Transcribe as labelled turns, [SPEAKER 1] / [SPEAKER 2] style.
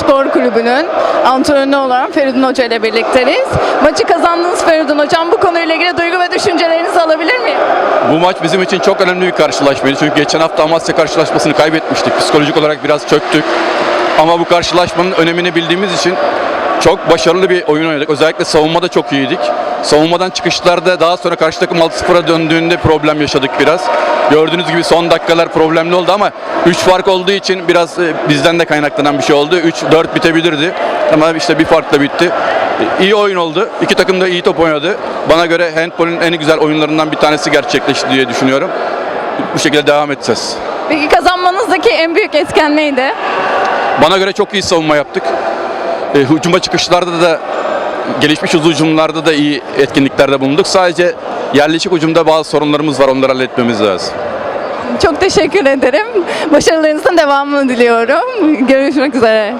[SPEAKER 1] Spor Kulübü'nün antrenörü olarak Feridun Hoca ile birlikteyiz. Maçı kazandınız Feridun Hocam. Bu konuyla ilgili duygu ve düşüncelerinizi alabilir miyim?
[SPEAKER 2] Bu maç bizim için çok önemli bir karşılaşmaydı. Çünkü geçen hafta Amasya karşılaşmasını kaybetmiştik. Psikolojik olarak biraz çöktük. Ama bu karşılaşmanın önemini bildiğimiz için çok başarılı bir oyun oynadık. Özellikle savunmada çok iyiydik. Savunmadan çıkışlarda daha sonra karşı takım 6-0'a döndüğünde problem yaşadık biraz. Gördüğünüz gibi son dakikalar problemli oldu ama 3 fark olduğu için biraz e, bizden de kaynaklanan bir şey oldu. 3-4 bitebilirdi. Ama işte bir farkla bitti. İyi oyun oldu. İki takım da iyi top oynadı. Bana göre handbolün en güzel oyunlarından bir tanesi gerçekleşti diye düşünüyorum. Bu şekilde devam edeceğiz.
[SPEAKER 1] Peki kazanmanızdaki en büyük etken neydi?
[SPEAKER 2] Bana göre çok iyi savunma yaptık. E, hücuma çıkışlarda da gelişmiş hücumlarda da iyi etkinliklerde bulunduk. Sadece yerleşik hücumda bazı sorunlarımız var. Onları halletmemiz lazım.
[SPEAKER 1] Çok teşekkür ederim. Başarılarınızın devamını diliyorum. Görüşmek üzere.